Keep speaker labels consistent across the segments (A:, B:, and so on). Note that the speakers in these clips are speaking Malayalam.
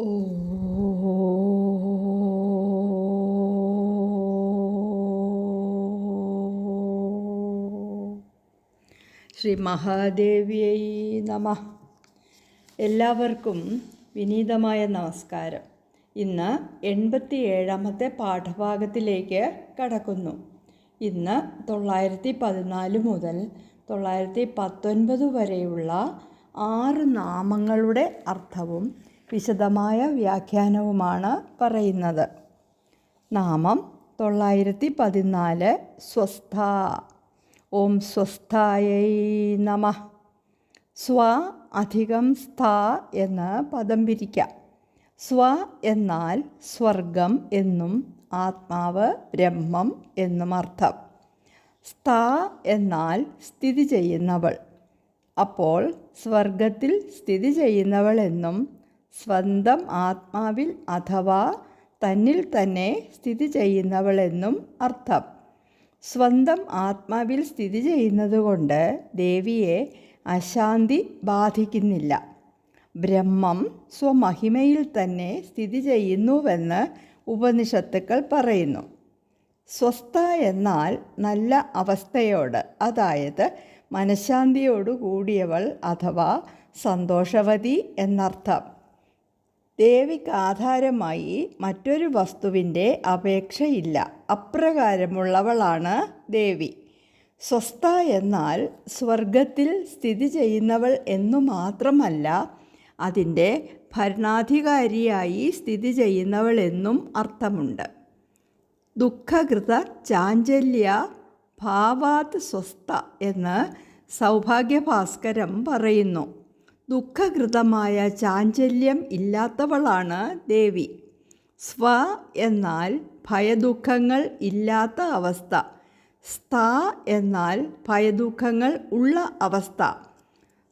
A: ശ്രീ മഹാദേവിയൈ നമ. എല്ലാവർക്കും വിനീതമായ നമസ്കാരം. ഇന്ന് എൺപത്തി ഏഴാമത്തെ പാഠഭാഗത്തിലേക്ക് കടക്കുന്നു. ഇന്ന് തൊള്ളായിരത്തി പതിനാല് മുതൽ തൊള്ളായിരത്തി പത്തൊൻപത് വരെയുള്ള ആറ് നാമങ്ങളുടെ അർത്ഥവും വിശദമായ വ്യാഖ്യാനവുമാണ് പറയുന്നത്. നാമം തൊള്ളായിരത്തി പതിനാല് സ്വസ്ഥ. ഓം സ്വസ്ഥായൈ നമ. സ്വ അധികം സ്ഥ എന്ന് പദം പിരിക്കാം. സ്വ എന്നാൽ സ്വർഗം എന്നും ആത്മാവ് ബ്രഹ്മം എന്നും അർത്ഥം. സ്ഥ എന്നാൽ സ്ഥിതി ചെയ്യുന്നവൾ. അപ്പോൾ സ്വർഗത്തിൽ സ്ഥിതി ചെയ്യുന്നവൾ എന്നും സ്വന്തം ആത്മാവിൽ അഥവാ തന്നിൽ തന്നെ സ്ഥിതി ചെയ്യുന്നവളെന്നും അർത്ഥം. സ്വന്തം ആത്മാവിൽ സ്ഥിതി ചെയ്യുന്നതുകൊണ്ട് ദേവിയെ അശാന്തി ബാധിക്കുന്നില്ല. ബ്രഹ്മം സ്വമഹിമയിൽ തന്നെ സ്ഥിതി ചെയ്യുന്നുവെന്ന് ഉപനിഷത്തുക്കൾ പറയുന്നു. സ്വസ്ഥ എന്നാൽ നല്ല അവസ്ഥയോട് അതായത് മനഃശാന്തിയോടു കൂടിയവൾ അഥവാ സന്തോഷവതി എന്നർത്ഥം. ദേവിക്ക് ആധാരമായി മറ്റൊരു വസ്തുവിന്റെ അപേക്ഷയില്ല. അപ്രകാരമുള്ളവളാണ് ദേവി. സ്വസ്ഥ എന്നാൽ സ്വർഗത്തിൽ സ്ഥിതി ചെയ്യുന്നവൾ എന്നു മാത്രമല്ല അതിന്റെ ഭരണാധികാരിയായി സ്ഥിതി ചെയ്യുന്നവൾ എന്നും അർത്ഥമുണ്ട്. ദുഃഖകൃത ചാഞ്ചല്യ ഭാവാത് സ്വസ്ഥ എന്ന് സൗഭാഗ്യഭാസ്കരം പറയുന്നു. ദുഃഖകൃതമായ ചാഞ്ചല്യം ഇല്ലാത്തവളാണ് ദേവി. സ്വ എന്നാൽ ഭയദുഃഖങ്ങൾ ഇല്ലാത്ത അവസ്ഥ. സ്ഥ എന്നാൽ ഭയദുഃഖങ്ങൾ ഉള്ള അവസ്ഥ.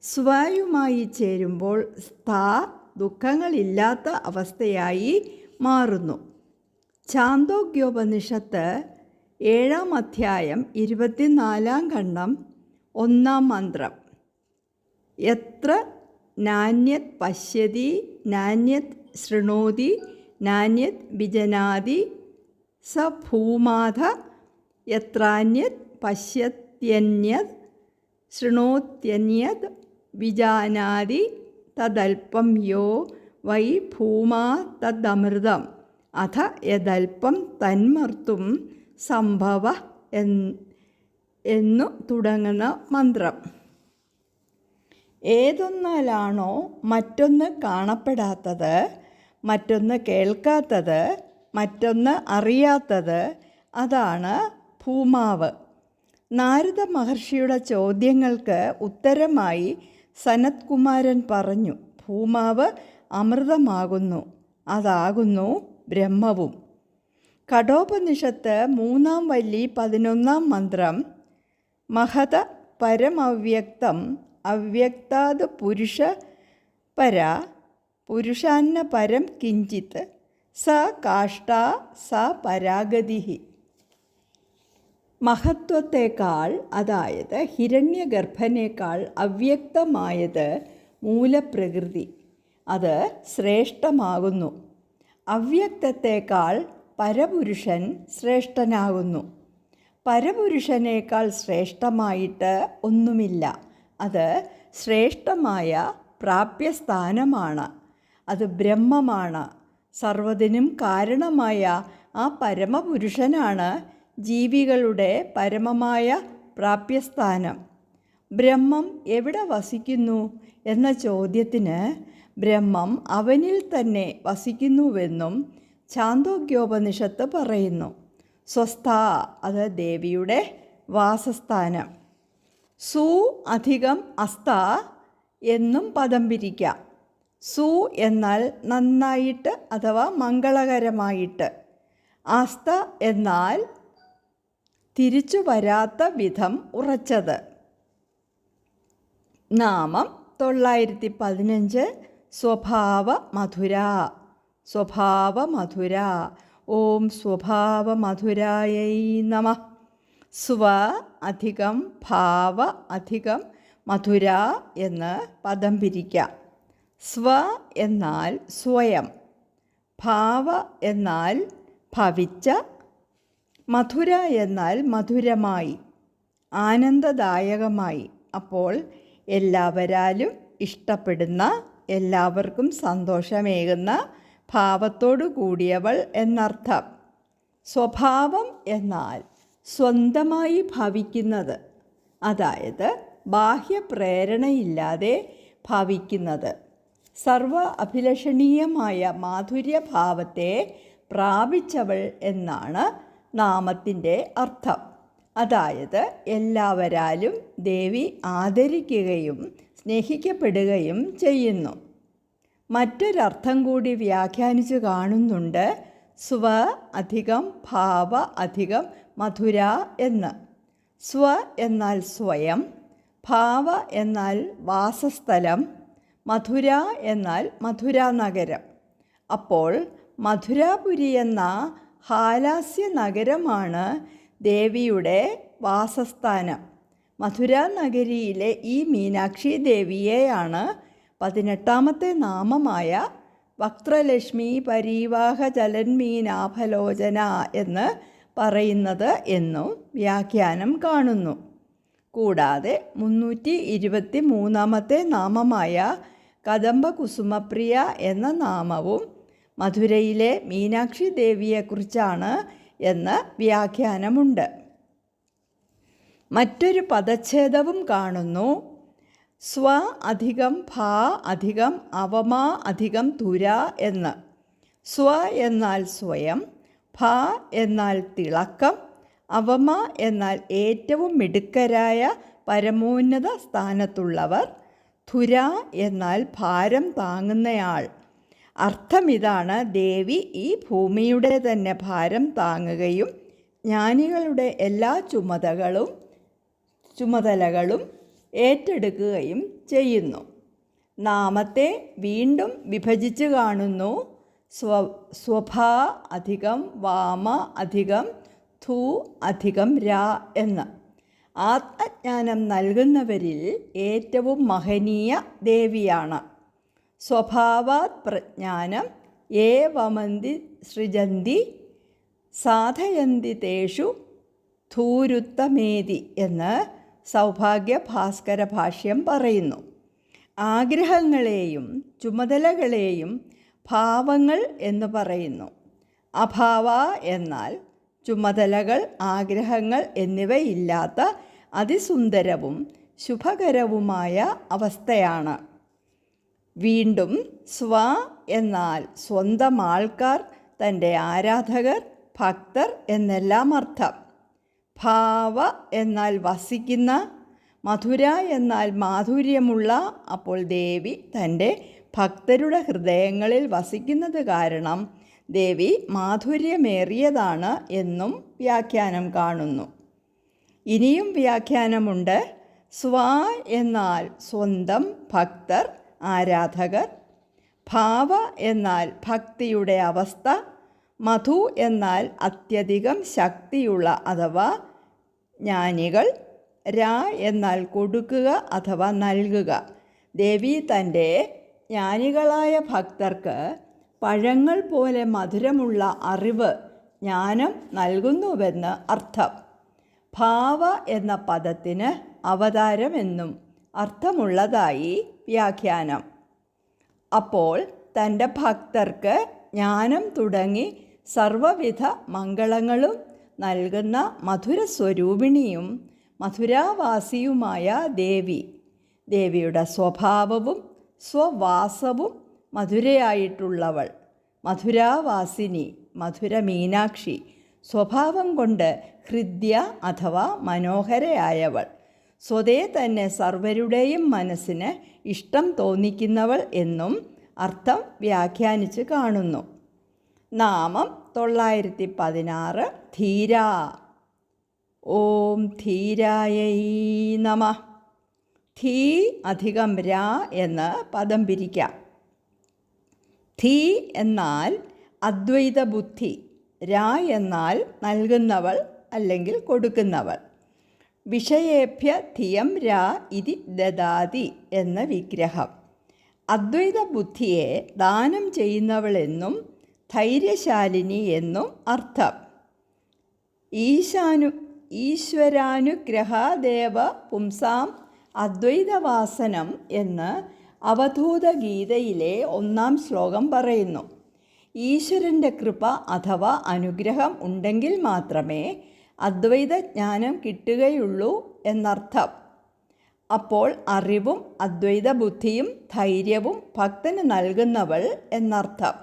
A: സ്വയുമായി ചേരുമ്പോൾ സ്ഥ ദുഃഖങ്ങളില്ലാത്ത അവസ്ഥയായി മാറുന്നു. ചാന്തോഗ്യോപനിഷത്ത് ഏഴാം അധ്യായം ഇരുപത്തിനാലാം ഖണ്ഡം ഒന്നാം മന്ത്രം. എത്ര നാന്യത് പശ്യതി നാന്യത് ശൃണോതി നാന്യത് വിജനാതി സ ഭൂമാധ യത്രാന്യത് പശ്യത്യന്യത് ശൃണോത്യന്യത് വിജാനാതി തദൽപ്പം യോ വൈ ഭൂമാ തദമൃതം. അഥ യദൽപ്പം തന്മർത്തും സംഭവ എന്നു തുടങ്ങുന്ന മന്ത്രം. ഏതൊന്നാലാണോ മറ്റൊന്ന് കാണപ്പെടാത്തത് മറ്റൊന്ന് കേൾക്കാത്തത് മറ്റൊന്ന് അറിയാത്തത്. അതാണ് ഭൂമാവ്. നാരദ മഹർഷിയുടെ ചോദ്യങ്ങൾക്ക് ഉത്തരമായി സനത് കുമാരൻ പറഞ്ഞു ഭൂമാവ് അമൃതമാകുന്നു അതാകുന്നു ബ്രഹ്മവും. കഠോപനിഷത്ത് മൂന്നാം വല്ലി പതിനൊന്നാം മന്ത്രം മഹത പരമവ്യക്തം അവ്യക്താത് പുരുഷ പരാ പുരുഷാന്ന പരം കിഞ്ചിത് സ കാഷ്ട സ പരാഗതി മഹത്വത്തെക്കാൾ അതായത് ഹിരണ്യഗർഭനേക്കാൾ അവ്യക്തമായത് മൂലപ്രകൃതി അത് ശ്രേഷ്ഠമാകുന്നു. അവ്യക്തത്തെക്കാൾ പരപുരുഷൻ ശ്രേഷ്ഠനാകുന്നു. പരപുരുഷനേക്കാൾ ശ്രേഷ്ഠമായിട്ട് ഒന്നുമില്ല. അത് ശ്രേഷ്ഠമായ പ്രാപ്യസ്ഥാനമാണ്. അത് ബ്രഹ്മമാണ്. സർവതിനും കാരണമായ ആ പരമപുരുഷനാണ് ജീവികളുടെ പരമമായ പ്രാപ്യസ്ഥാനം. ബ്രഹ്മം എവിടെ വസിക്കുന്നു എന്ന ചോദ്യത്തിന് ബ്രഹ്മം അവനിൽ തന്നെ വസിക്കുന്നുവെന്നും ചാന്തോഗ്യോപനിഷത്ത് പറയുന്നു. സ്വസ്ഥ അത് ദേവിയുടെ വാസസ്ഥാനം. സു അധികം അസ്ത എന്നും പദം പിരിക്കാം. സു എന്നാൽ നന്നായിട്ട് അഥവാ മംഗളകരമായിട്ട്. അസ്ത എന്നാൽ തിരിച്ചു വരാത്ത വിധം ഉറച്ചത്. നാമം തൊള്ളായിരത്തി പതിനഞ്ച് സ്വഭാവ മധുര. സ്വഭാവ മധുര. ഓം സ്വഭാവ മധുരായൈ നമ. സ്വ അധികം ഭാവ അധികം മധുര എന്ന് പദം പിരിക്കാം. സ്വ എന്നാൽ സ്വയം. ഭാവ എന്നാൽ ഭവിച്ച. മധുര എന്നാൽ മധുരമായി. ആനന്ദദായകമായി. അപ്പോൾ എല്ലാവരാലും ഇഷ്ടപ്പെടുന്ന എല്ലാവർക്കും സന്തോഷമേകുന്ന ഭാവത്തോടു കൂടിയവൾ എന്നർത്ഥം. സ്വഭാവം എന്നാൽ സ്വന്തമായി ഭവിക്കുന്നത്. അതായത് ബാഹ്യ പ്രേരണയില്ലാതെ ഭവിക്കുന്നത്. സർവ അഭിലഷണീയമായ മാധുര്യഭാവത്തെ പ്രാപിച്ചവൾ എന്നാണ് നാമത്തിന്റെ അർത്ഥം. അതായത് എല്ലാവരാലും ദേവി ആദരിക്കുകയും സ്നേഹിക്കപ്പെടുകയും ചെയ്യുന്നു. മറ്റൊരർത്ഥം കൂടി വ്യാഖ്യാനിച്ചു കാണുന്നുണ്ട്. സ്വ അധികം ഭാവ അധികം മധുര എന്ന്. സ്വ എന്നാൽ സ്വയം ഭാവ എന്നാൽ വാസസ്ഥലം മധുര എന്നാൽ മധുര നഗരം. അപ്പോൾ മധുരാപുരി എന്ന ഹാലാസ്യ നഗരമാണ് ദേവിയുടെ വാസസ്ഥാനം. മധുര നഗരിയിലെ ഈ മീനാക്ഷി ദേവിയെയാണ് പതിനെട്ടാമത്തെ നാമമായ വക്രലക്ഷ്മി പരീവാഹ ജലന്മീനാഭലോചന എന്ന് പറയുന്നത് എന്നും വ്യാഖ്യാനം കാണുന്നു. കൂടാതെ മുന്നൂറ്റി ഇരുപത്തി മൂന്നാമത്തെ നാമമായ കദംബ കുസുമപ്രിയ എന്ന നാമവും മധുരയിലെ മീനാക്ഷി ദേവിയെക്കുറിച്ചാണ് എന്ന് വ്യാഖ്യാനമുണ്ട്. മറ്റൊരു പദച്ഛേദവും കാണുന്നു. സ്വ അധികം ഭാ അധികം അവമാ അധികം തുര എന്ന്. സ്വ എന്നാൽ സ്വയം ഭ എന്നാൽ തിളക്കം അവമ എന്നാൽ ഏറ്റവും മിടുക്കരായ പരമോന്നത സ്ഥാനത്തുള്ളവർ ധുര എന്നാൽ ഭാരം താങ്ങുന്നയാൾ. അർത്ഥമിതാണ് ദേവി ഈ ഭൂമിയുടെ തന്നെ ഭാരം താങ്ങുകയും ജ്ഞാനികളുടെ എല്ലാ ചുമതകളും ചുമതലകളും ഏറ്റെടുക്കുകയും ചെയ്യുന്നു. നാമത്തെ വീണ്ടും വിഭജിച്ച് കാണുന്നു. സ്വ സ്വഭ അധികം വാമ അധികം ധൂ അധികം രാ എന്ന്. ആത്മജ്ഞാനം നൽകുന്നവരിൽ ഏറ്റവും മഹനീയ ദേവിയാണ്. സ്വഭാവാത് പ്രജ്ഞാനം ഏ വമന്തി സൃജന്തി സാധയന്തി തേഷു ധൂരുത്തമേതി എന്ന് സൗഭാഗ്യ ഭാസ്കര ഭാഷ്യം പറയുന്നു. ആഗ്രഹങ്ങളെയും ചുമതലകളെയും ഭാവങ്ങൾ എന്ന് പറയുന്നു. അഭാവ എന്നാൽ ചുമതലകൾ ആഗ്രഹങ്ങൾ എന്നിവയില്ലാത്ത അതിസുന്ദരവും ശുഭകരവുമായ അവസ്ഥയാണ്. വീണ്ടും സ്വ എന്നാൽ സ്വന്തം ആൾക്കാർ തന്റെ ആരാധകർ ഭക്തർ എന്നെല്ലാം അർത്ഥം. ഭാവ എന്നാൽ വസിക്കുന്ന മധുര എന്നാൽ മാധുര്യമുള്ള അപ്പോൾ ദേവി തന്റെ ഭക്തരുടെ ഹൃദയങ്ങളിൽ വസിക്കുന്നത് കാരണം ദേവി മാധുര്യമേറിയതാണ് എന്നും വ്യാഖ്യാനം കാണുന്നു. ഇനിയും വ്യാഖ്യാനമുണ്ട്. സ്വ എന്നാൽ സ്വന്തം ഭക്തർ ആരാധകർ. ഭാവ എന്നാൽ ഭക്തിയുടെ അവസ്ഥ. മധു എന്നാൽ അത്യധികം ശക്തിയുള്ള അഥവാ ജ്ഞാനികൾ. രാ എന്നാൽ കൊടുക്കുക അഥവാ നൽകുക. ദേവി തന്റെ ജ്ഞാനികളായ ഭക്തർക്ക് പഴങ്ങൾ പോലെ മധുരമുള്ള അറിവ് ജ്ഞാനം നൽകുന്നുവെന്ന് അർത്ഥം. ഭാവ എന്ന പദത്തിന് അവതാരമെന്നും അർത്ഥമുള്ളതായി വ്യാഖ്യാനം. അപ്പോൾ തന്റെ ഭക്തർക്ക് ജ്ഞാനം തുടങ്ങി സർവവിധ മംഗളങ്ങളും നൽകുന്ന മധുരസ്വരൂപിണിയും മധുരാവാസിയുമായ ദേവി. ദേവിയുടെ സ്വഭാവവും സ്വവാസവും മധുരയായിട്ടുള്ളവൾ. മധുരാവാസിനി മധുര മീനാക്ഷി സ്വഭാവം കൊണ്ട് ഹൃദ്യ അഥവാ മനോഹരയായവൾ. സ്വതേ തന്നെ സർവരുടെയും മനസ്സിന് ഇഷ്ടം തോന്നിക്കുന്നവൾ എന്നും അർത്ഥം വ്യാഖ്യാനിച്ച് കാണുന്നു. നാമം തൊള്ളായിരത്തി പതിനാറ് ധീര. ഓം ധീരായൈ നമ. ധീ അധികം ര എന്ന് പദം പിരിക്കാം. ധീ എന്നാൽ അദ്വൈത ബുദ്ധി ര എന്നാൽ നൽകുന്നവൾ അല്ലെങ്കിൽ കൊടുക്കുന്നവൾ. വിഷയേഭ്യ ധിയം ര ഇതി ദദാതി എന്ന വിഗ്രഹം. അദ്വൈത ബുദ്ധിയെ ദാനം ചെയ്യുന്നവളെന്നും ധൈര്യശാലിനി എന്നും അർത്ഥം. ഈശാനു ഈശ്വരാനുഗ്രഹദേവ പുംസാം അദ്വൈതവാസനം എന്ന് അവധൂതഗീതയിലെ ഒന്നാം ശ്ലോകം പറയുന്നു. ഈശ്വരന്റെ കൃപ അഥവാ അനുഗ്രഹം ഉണ്ടെങ്കിൽ മാത്രമേ അദ്വൈത ജ്ഞാനം കിട്ടുകയുള്ളൂ എന്നർത്ഥം. അപ്പോൾ അറിവും അദ്വൈത ബുദ്ധിയും ധൈര്യവും ഭക്തന് നൽകുന്നവൾ എന്നർത്ഥം.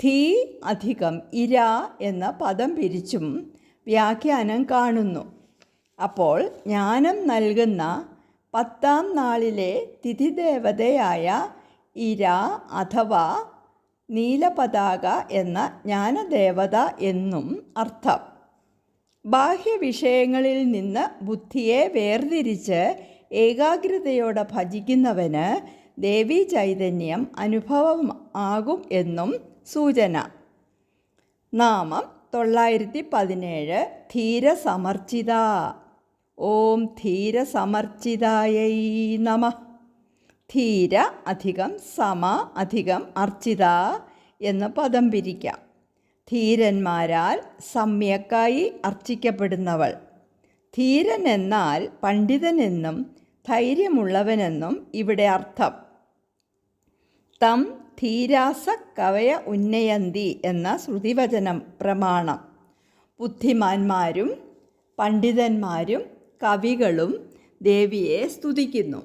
A: ധീ അധികം ഇര എന്ന പദം പിരിച്ചും വ്യാഖ്യാനം കാണുന്നു. അപ്പോൾ ജ്ഞാനം നൽകുന്ന പത്താം നാളിലെ തിഥിദേവതയായ ഇര അഥവാ നീലപതാക എന്ന ജ്ഞാനദേവത എന്നും അർത്ഥം. ബാഹ്യവിഷയങ്ങളിൽ നിന്ന് ബുദ്ധിയെ വേർതിരിച്ച് ഏകാഗ്രതയോടെ ഭജിക്കുന്നവന് ദേവി ചൈതന്യം അനുഭവം ആകും എന്നും സൂചന. നാമം തൊള്ളായിരത്തി പതിനേഴ് ധീരസമർച്ചിത. ഓം ധീരസമർച്ചിതായൈ നമ. ധീര അധികം സമ അധികം അർച്ചിത എന്ന് പദം പിരിക്കാം. ധീരന്മാരാൽ സമ്യക്കായി അർച്ചിക്കപ്പെടുന്നവൾ. ധീരൻ എന്നാൽ പണ്ഡിതനെന്നും ധൈര്യമുള്ളവനെന്നും ഇവിടെ അർത്ഥം. തം ധീരാസ കവയ ഉന്നയന്തി എന്ന ശ്രുതിവചനം പ്രമാണം. ബുദ്ധിമാന്മാരും പണ്ഡിതന്മാരും കവികളും ദേവിയെ സ്തുതിക്കുന്നു.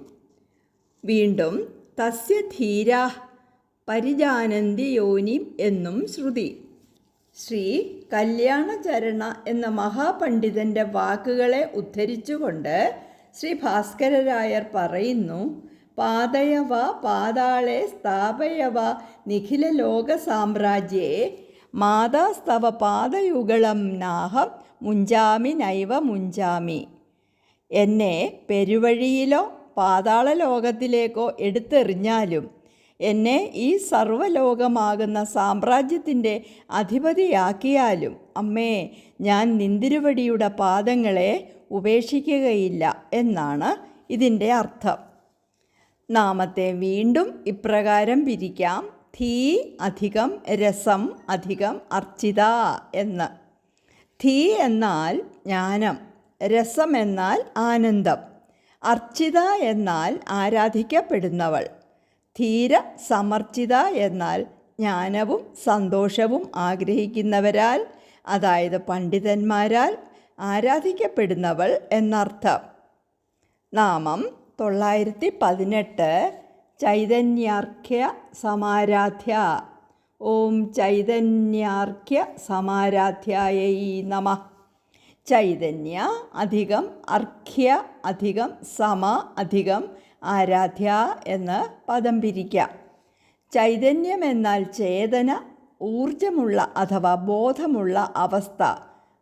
A: വീണ്ടും തസ്യ ധീരാ പരിജാനന്തി യോനിം എന്നും ശ്രുതി. ശ്രീ കല്യാണചരണ എന്ന മഹാപണ്ഡിതന്റെ വാക്കുകളെ ഉദ്ധരിച്ചുകൊണ്ട് ശ്രീ ഭാസ്കരരായർ പറയുന്നു പാതയവ പാതാളെ സ്ഥാപയവ നിഖില ലോക സാമ്രാജ്യേ മാതാസ്തവ പാതയുഗളം നാഹം മുഞ്ചാമി നൈവ മുഞ്ചാമി. എന്നെ പെരുവഴിയിലോ പാതാള ലോകത്തിലേക്കോ എടുത്തെറിഞ്ഞാലും എന്നെ ഈ സർവലോകമാകുന്ന സാമ്രാജ്യത്തിന്റെ അധിപതിയാക്കിയാലും അമ്മേ ഞാൻ നിന്തിരുവടിയുടെ പാദങ്ങളെ ഉപേക്ഷിക്കുകയില്ല എന്നാണ് ഇതിന്റെ അർത്ഥം. നാമത്തെ വീണ്ടും ഇപ്രകാരം പിരിക്കാം. ധീ അധികം രസം അധികം അർച്ചിത എന്ന്. ധീ എന്നാൽ ജ്ഞാനം. രസം എന്നാൽ ആനന്ദം. അർച്ചിത എന്നാൽ ആരാധിക്കപ്പെടുന്നവൾ. ധീര സമർച്ചിത എന്നാൽ ജ്ഞാനവും സന്തോഷവും ആഗ്രഹിക്കുന്നവരാൽ അതായത് പണ്ഡിതന്മാരാൽ ആരാധിക്കപ്പെടുന്നവൾ എന്നർത്ഥം. നാമം തൊള്ളായിരത്തി പതിനെട്ട് ചൈതന്യാർഖ്യ സമാരാധ്യ. ഓം ചൈതന്യാർഖ്യ സമാരാധ്യായൈ നമ. ചൈതന്യ അധികം അർഘ്യ അധികം സമ അധികം ആരാധ്യ എന്ന് പദം പിരിക്കാം. ചൈതന്യം എന്നാൽ ചേതന ഊർജമുള്ള അഥവാ ബോധമുള്ള അവസ്ഥ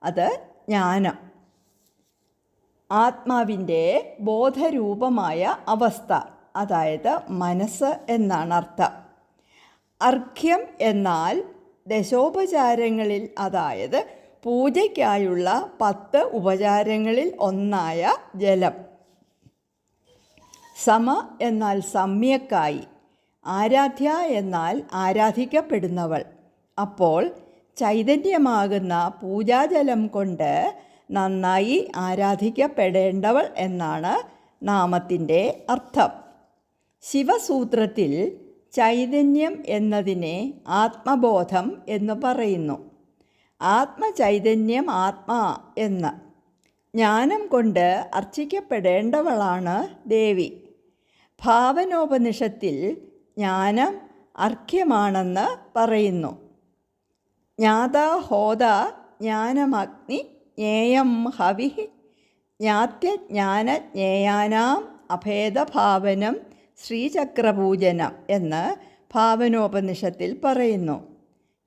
A: അത് ജ്ഞാനം. ആത്മാവിന്റെ ബോധരൂപമായ അവസ്ഥ അതായത് മനസ്സ് എന്നാണ് അർത്ഥം. അർഘ്യം എന്നാൽ ദശോപചാരങ്ങളിൽ അതായത് പൂജയ്ക്കായുള്ള പത്ത് ഉപചാരങ്ങളിൽ ഒന്നായ ജലം. സമ എന്നാൽ സമ്യക്കായി ആരാധ്യ എന്നാൽ ആരാധിക്കപ്പെടുന്നവൾ. അപ്പോൾ ചൈതന്യമാകുന്ന പൂജാജലം കൊണ്ട് നന്നായി ആരാധിക്കപ്പെടേണ്ടവൾ എന്നാണ് നാമത്തിന്റെ അർത്ഥം. ശിവസൂത്രത്തിൽ ചൈതന്യം എന്നതിനെ ആത്മബോധം എന്ന് പറയുന്നു. ആത്മചൈതന്യം ആത്മാ എന്ന്. ജ്ഞാനം കൊണ്ട് അർച്ചിക്കപ്പെടേണ്ടവളാണ് ദേവി. ഭാവനോപനിഷത്തിൽ ജ്ഞാനം അർഘ്യമാണെന്ന് പറയുന്നു. ജ്ഞാത ഹോത ജ്ഞാനമഗ്നി ജ്ഞേയം ഹവി ജ്ഞാത്യജ്ഞാന ജ്ഞേയാനാം അഭേദഭാവനം ശ്രീചക്രപൂജനം എന്ന് ഭാവനോപനിഷത്തിൽ പറയുന്നു.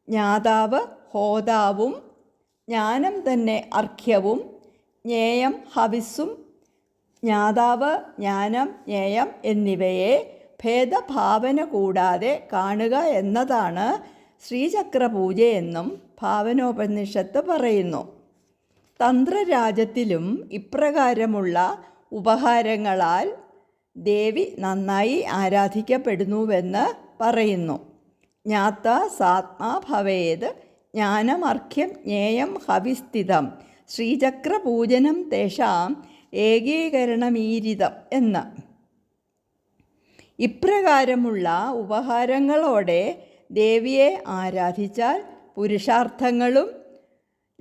A: ജ്ഞാതാവ് ഹോതാവും ജ്ഞാനം തന്നെ അർഘ്യവും ജ്ഞേയം ഹവിസ്സും ജ്ഞാതാവ് ജ്ഞാനം ജ്ഞേയം എന്നിവയെ ഭേദഭാവന കൂടാതെ കാണുക എന്നതാണ് ശ്രീചക്രപൂജയെന്നും ഭാവനോപനിഷത്ത് പറയുന്നു. തന്ത്രരാജത്തിലും ഇപ്രകാരമുള്ള ഉപഹാരങ്ങളാൽ ദേവി നന്നായി ആരാധിക്കപ്പെടുന്നുവെന്ന് പറയുന്നു. ജ്ഞാത്ത സാത്മാ ഭവേത് ജ്ഞാനമർഘ്യം ജ്ഞേയം ഹവിസ്ഥിതം. ശ്രീചക്രപൂജനം തേഷാം ഏകീകരണമീരിതം എന്ന്. ഇപ്രകാരമുള്ള ഉപഹാരങ്ങളോടെ ദേവിയെ ആരാധിച്ചാൽ പുരുഷാർത്ഥങ്ങളും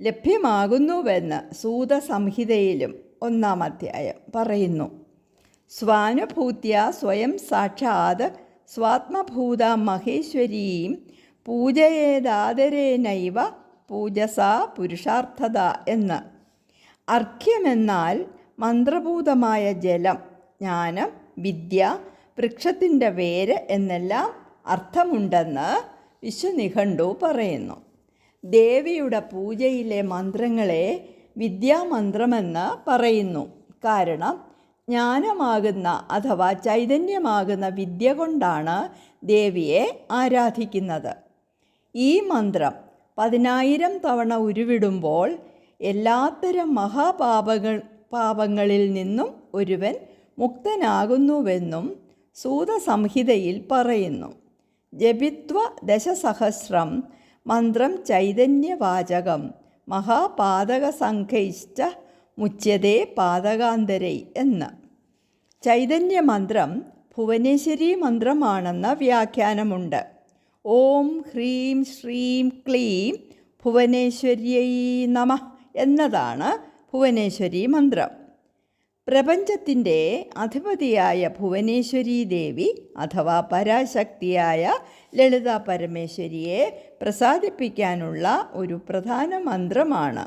A: ലഭ്യമാകുന്നുവെന്ന് സൂതസംഹിതയിലും ഒന്നാം അധ്യായം പറയുന്നു. സ്വാനുഭൂത്യ സ്വയം സാക്ഷാത് സ്വാത്മഭൂത മഹേശ്വരീം പൂജയേതാദരേനൈവ പൂജസാ പുരുഷാർത്ഥത എന്ന്. അർഘ്യമെന്നാൽ മന്ത്രഭൂതമായ ജലം ജ്ഞാനം വിദ്യ വൃക്ഷത്തിന്റെ വേര് എന്നെല്ലാം അർത്ഥമുണ്ടെന്ന് വിശ്വനിഘണ്ടു പറയുന്നു. ദേവിയുടെ പൂജയിലെ മന്ത്രങ്ങളെ വിദ്യാമന്ത്രമെന്ന് പറയുന്നു. കാരണം ജ്ഞാനമാകുന്ന അഥവാ ചൈതന്യമാകുന്ന വിദ്യ കൊണ്ടാണ് ദേവിയെ ആരാധിക്കുന്നത്. ഈ മന്ത്രം പതിനായിരം തവണ ഉരുവിടുമ്പോൾ എല്ലാത്തരം മഹാപാപങ്ങൾ പാപങ്ങളിൽ നിന്നും ഒരുവൻ മുക്തനാകുന്നുവെന്നും സൂതസംഹിതയിൽ പറയുന്നു. ജപിത്വ ദശസഹസ്രം മന്ത്രം ചൈതന്യവാചകം മഹാപാതകസംഘൈശ്ച മുച്യതേ പാതകാന്തരൈ എന്ന്. ചൈതന്യമന്ത്രം ഭുവനേശ്വരി മന്ത്രമാണെന്ന വ്യാഖ്യാനമുണ്ട്. ഓം ഹ്രീം ശ്രീം ക്ലീം ഭുവനേശ്വര്യൈ നമ എന്നതാണ് ഭുവനേശ്വരി മന്ത്രം. പ്രപഞ്ചത്തിന്റെ അധിപതിയായ ഭുവനേശ്വരി ദേവി അഥവാ പരാശക്തിയായ ലളിത പരമേശ്വരിയെ പ്രസാദിപ്പിക്കാനുള്ള ഒരു പ്രധാന മന്ത്രമാണ്.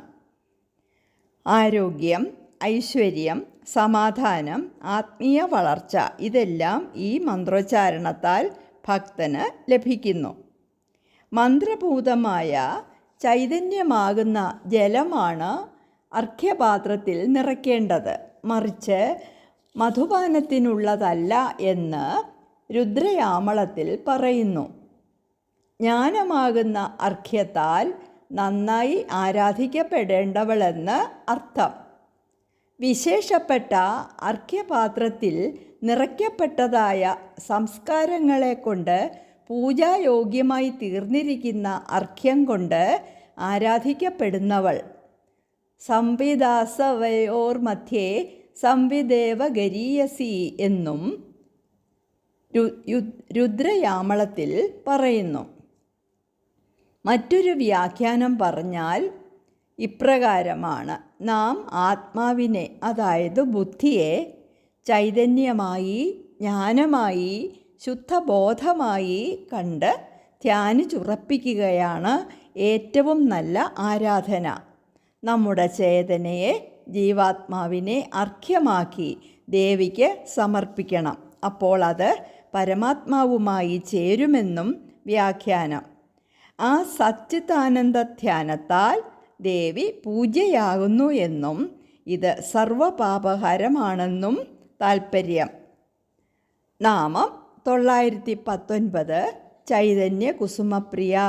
A: ആരോഗ്യം ഐശ്വര്യം സമാധാനം ആത്മീയ വളർച്ച ഇതെല്ലാം ഈ മന്ത്രോച്ചാരണത്താൽ ഭക്തന് ലഭിക്കുന്നു. മന്ത്രഭൂതമായ ചൈതന്യമാകുന്ന ജലമാണ് അർഘ്യപാത്രത്തിൽ നിറയ്ക്കേണ്ടത്. മറിച്ച് മധുപാനത്തിനുള്ളതല്ല എന്ന് രുദ്രയാമളത്തിൽ പറയുന്നു. ജ്ഞാനമാകുന്ന അർഘ്യത്താൽ നന്നായി ആരാധിക്കപ്പെടേണ്ടവളെന്ന് അർത്ഥം. വിശേഷപ്പെട്ട അർഘ്യപാത്രത്തിൽ നിറയ്ക്കപ്പെട്ടതായ സംസ്കാരങ്ങളെ കൊണ്ട് പൂജായോഗ്യമായി തീർന്നിരിക്കുന്ന അർഘ്യം കൊണ്ട് ആരാധിക്കപ്പെടുന്നവൾ. സംവിദാസവയോർ മധ്യേ സംവിദേവ ഗരീയസി എന്നും രുദ്രയാമളത്തിൽ പറയുന്നു. മറ്റൊരു വ്യാഖ്യാനം പറഞ്ഞാൽ ഇപ്രകാരമാണ്. നാം ആത്മാവിനെ അതായത് ബുദ്ധിയെ ചൈതന്യമായി ജ്ഞാനമായി ശുദ്ധബോധമായി കണ്ട് ധ്യാനിച്ചുറപ്പിക്കുകയാണ് ഏറ്റവും നല്ല ആരാധന. നമ്മുടെ ചേതനയെ ജീവാത്മാവിനെ അർഘ്യമാക്കി ദേവിക്ക് സമർപ്പിക്കണം. അപ്പോൾ അത് പരമാത്മാവുമായി ചേരുമെന്നും വ്യാഖ്യാനം. ആ സച്ചിത്താനന്ദ ധ്യാനത്താൽ ദേവി പൂജയാകുന്നു എന്നും ഇത് സർവപാപഹരമാണെന്നും താൽപ്പര്യം നാമം തൊള്ളായിരത്തി പത്തൊൻപത് ചൈതന്യ കുസുമപ്രിയ.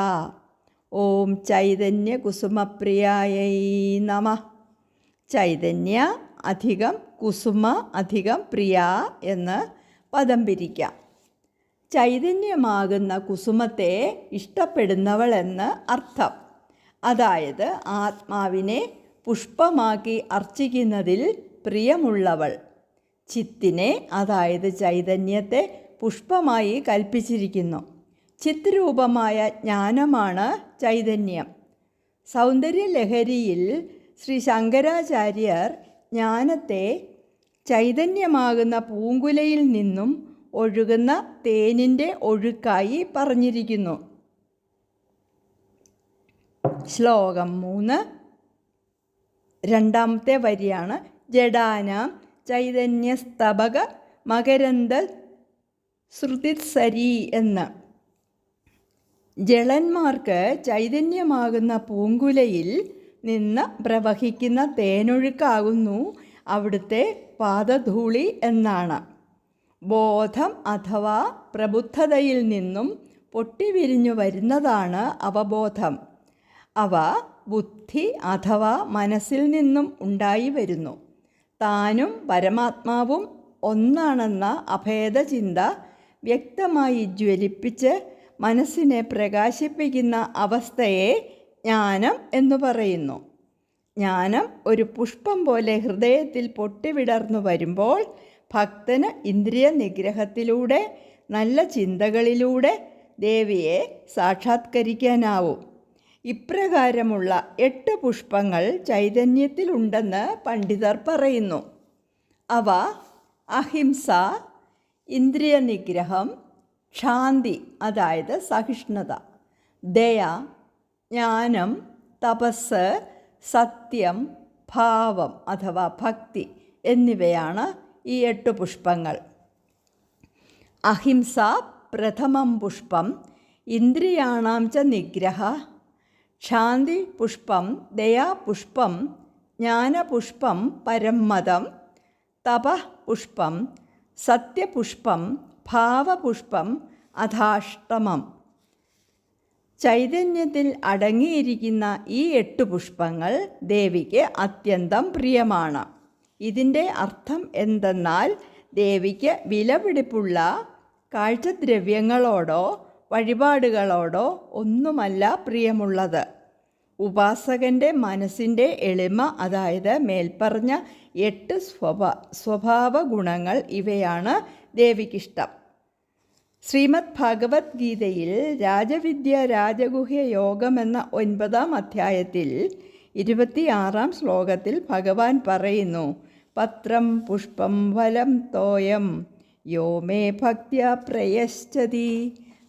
A: ഓം ചൈതന്യ കുസുമപ്രിയായൈ നമ. ചൈതന്യ അധികം കുസുമ അധികം പ്രിയ എന്ന് പദം പിരിക്കാം. ചൈതന്യമാകുന്ന കുസുമത്തെ ഇഷ്ടപ്പെടുന്നവൾ എന്ന് അർത്ഥം. അതായത് ആത്മാവിനെ പുഷ്പമാക്കി അർച്ചിക്കുന്നതിൽ പ്രിയമുള്ളവൾ. ചിത്തിനെ അതായത് ചൈതന്യത്തെ പുഷ്പമായി കൽപ്പിച്ചിരിക്കുന്നു. ചിത്രൂപമായ ജ്ഞാനമാണ് ചൈതന്യം. സൗന്ദര്യലഹരിയിൽ ശ്രീ ശങ്കരാചാര്യർ ജ്ഞാനത്തെ ചൈതന്യമാകുന്ന പൂങ്കുലയിൽ നിന്നും ഒഴുകുന്ന തേനിന്റെ ഒഴുക്കായി പറഞ്ഞിരിക്കുന്നു. ശ്ലോകം മൂന്ന്. രണ്ടാമത്തെ വരിയാണ്. ജഡാന ചൈതന്യസ്തബക മകരന്ത ശ്രുതിസരി എന്ന്. ജളന്മാർക്ക് ചൈതന്യമാകുന്ന പൂങ്കുലയിൽ നിന്ന് പ്രവഹിക്കുന്ന തേനൊഴുക്കാകുന്നു അവിടുത്തെ പാദധൂളി എന്നാണ്. ബോധം അഥവാ പ്രബുദ്ധതയിൽ നിന്നും പൊട്ടിവിരിഞ്ഞു വരുന്നതാണ് അവബോധം. അവ ബുദ്ധി അഥവാ മനസ്സിൽ നിന്നും ഉണ്ടായി വരുന്നു. താനും പരമാത്മാവും ഒന്നാണെന്ന അഭേദചിന്ത വ്യക്തമായി ജ്വലിപ്പിച്ച് മനസ്സിനെ പ്രകാശിപ്പിക്കുന്ന അവസ്ഥയെ ജ്ഞാനം എന്ന് പറയുന്നു. ജ്ഞാനം ഒരു പുഷ്പം പോലെ ഹൃദയത്തിൽ പൊട്ടിവിടർന്നു വരുമ്പോൾ ഭക്തന് ഇന്ദ്രിയ നിഗ്രഹത്തിലൂടെ നല്ല ചിന്തകളിലൂടെ ദേവിയെ സാക്ഷാത്കരിക്കാനാവും. ഇപ്രകാരമുള്ള എട്ട് പുഷ്പങ്ങൾ ചൈതന്യത്തിലുണ്ടെന്ന് പണ്ഡിതർ പറയുന്നു. അവ അഹിംസ ഇന്ദ്രിയ നിഗ്രഹം ശാന്തി അതായത് സഹിഷ്ണുത ദയ ജ്ഞാനം തപസ് സത്യം ഭാവം അഥവാ ഭക്തി എന്നിവയാണ് ഈ എട്ട് പുഷ്പങ്ങൾ. അഹിംസ പ്രഥമം പുഷ്പം ഇന്ദ്രിയാണാം ച നിഗ്രഹ ശാന്തി പുഷ്പം ദയാപുഷ്പം ജ്ഞാനപുഷ്പം പരമതം തപഃ പുഷ്പം സത്യപുഷ്പം ഭാവപുഷ്പം അധാഷ്ടമം ചൈതന്യത്തിൽ അടങ്ങിയിരിക്കുന്ന ഈ എട്ട് പുഷ്പങ്ങൾ ദേവിക്ക് അത്യന്തം പ്രിയമാണ്. ഇതിന്റെ അർത്ഥം എന്തെന്നാൽ ദേവിക്ക് വിലപിടിപ്പുള്ള കാഴ്ചദ്രവ്യങ്ങളോടോ വഴിപാടുകളോടോ ഒന്നുമല്ല പ്രിയമുള്ളത്. ഉപാസകന്റെ മനസ്സിന്റെ എളിമ അതായത് മേൽപ്പറഞ്ഞ എട്ട് സ്വഭാ സ്വഭാവ ഗുണങ്ങൾ ഇവയാണ് ദേവിക്കിഷ്ടം. ശ്രീമദ് ഭഗവത്ഗീതയിൽ രാജവിദ്യ രാജഗുഹ്യ യോഗം എന്ന ഒൻപതാം അധ്യായത്തിൽ ഇരുപത്തിയാറാം ശ്ലോകത്തിൽ ഭഗവാൻ പറയുന്നു പത്രം പുഷ്പം ഫലം തോയം യോമേ ഭക്ത്യ പ്രയശ്ചതി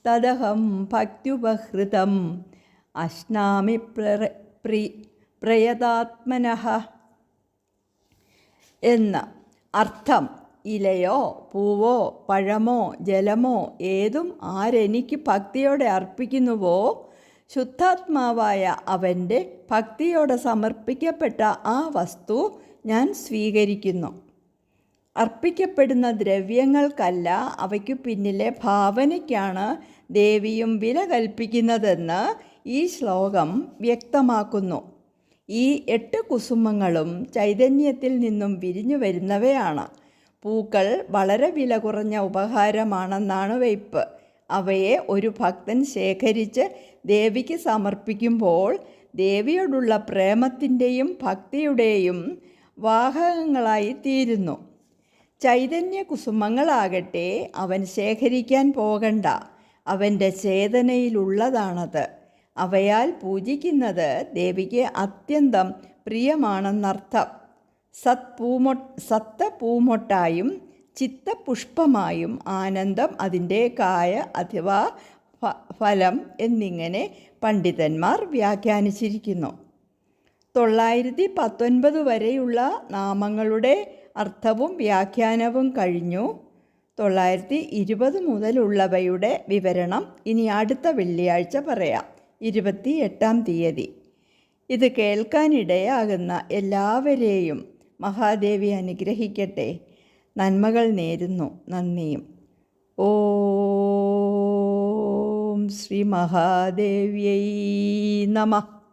A: തദഹം ഭക്ത്യുപഹൃതം. അശ്നാമി പ്ര പ്രി പ്രയതാത്മനഃ എന്ന അർത്ഥം ഇലയോ പൂവോ പഴമോ ജലമോ ഏതും ആരെനിക്ക് ഭക്തിയോടെ അർപ്പിക്കുന്നുവോ ശുദ്ധാത്മാവായ അവന്റെ ഭക്തിയോടെ സമർപ്പിക്കപ്പെട്ട ആ വസ്തു ഞാൻ സ്വീകരിക്കുന്നു. അർപ്പിക്കപ്പെടുന്ന ദ്രവ്യങ്ങൾക്കല്ല അവയ്ക്കു പിന്നിലെ ഭാവനയ്ക്കാണ് ദേവിയും വില കൽപ്പിക്കുന്നതെന്ന് ഈ ശ്ലോകം വ്യക്തമാക്കുന്നു. ഈ എട്ട് കുസുമങ്ങളും ചൈതന്യത്തിൽ നിന്നും വിരിഞ്ഞു വരുന്നവയാണ്. പൂക്കൾ വളരെ വില കുറഞ്ഞ ഉപഹാരമാണെന്നാണ് വയ്പ് അവയെ ഒരു ഭക്തൻ ശേഖരിച്ച് ദേവിക്ക് സമർപ്പിക്കുമ്പോൾ ദേവിയോടുള്ള പ്രേമത്തിന്റെയും ഭക്തിയുടെയും വാഹകങ്ങളായി തീരുന്നു. ചൈതന്യ കുസുമങ്ങളാകട്ടെ അവൻ ശേഖരിക്കാൻ പോകണ്ട. അവന്റെ ചേതനയിലുള്ളതാണത്. അവയാൽ പൂജിക്കുന്നത് ദേവിക്ക് അത്യന്തം പ്രിയമാണെന്നർത്ഥം. സത് പൂമൊ സത്ത പൂമൊട്ടായും ചിത്തപുഷ്പമായും ആനന്ദം അതിന്റെ കായ അഥവാ ഫലം എന്നിങ്ങനെ പണ്ഡിതന്മാർ വ്യാഖ്യാനിച്ചിരിക്കുന്നു. തൊള്ളായിരത്തി പത്തൊൻപത് വരെയുള്ള നാമങ്ങളുടെ അർത്ഥവും വ്യാഖ്യാനവും കഴിഞ്ഞു. തൊള്ളായിരത്തി ഇരുപത് മുതലുള്ളവയുടെ വിവരണം ഇനി അടുത്ത വെള്ളിയാഴ്ച പറയാം ഇരുപത്തി എട്ടാം തീയതി. ഇത് കേൾക്കാനിടയാകുന്ന എല്ലാവരെയും മഹാദേവി അനുഗ്രഹിക്കട്ടെ. നന്മകൾ നേരുന്നു. നന്ദിയും. ഓം ശ്രീ മഹാദേവ്യൈ നമഃ.